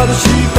他的习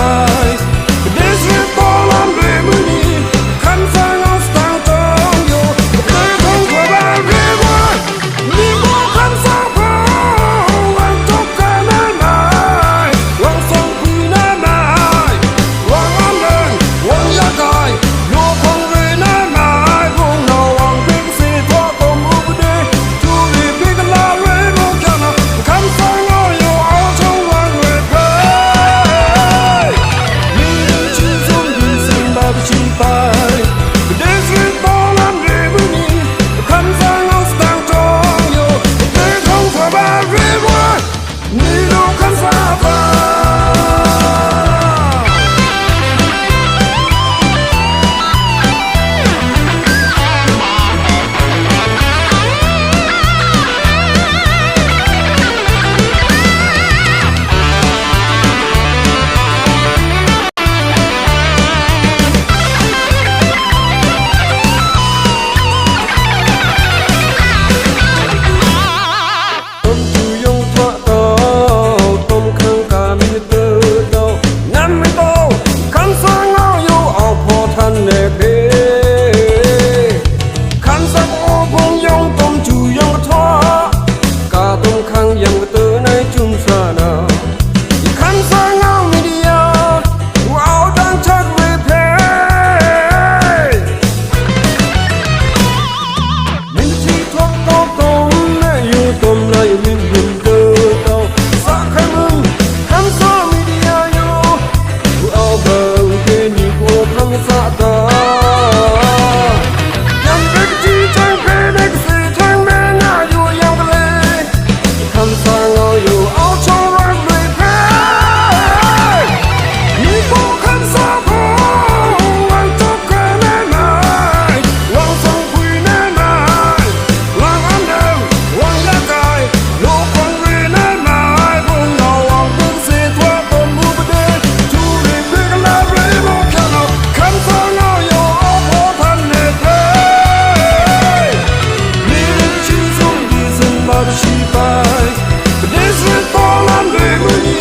light. But this is all I'm living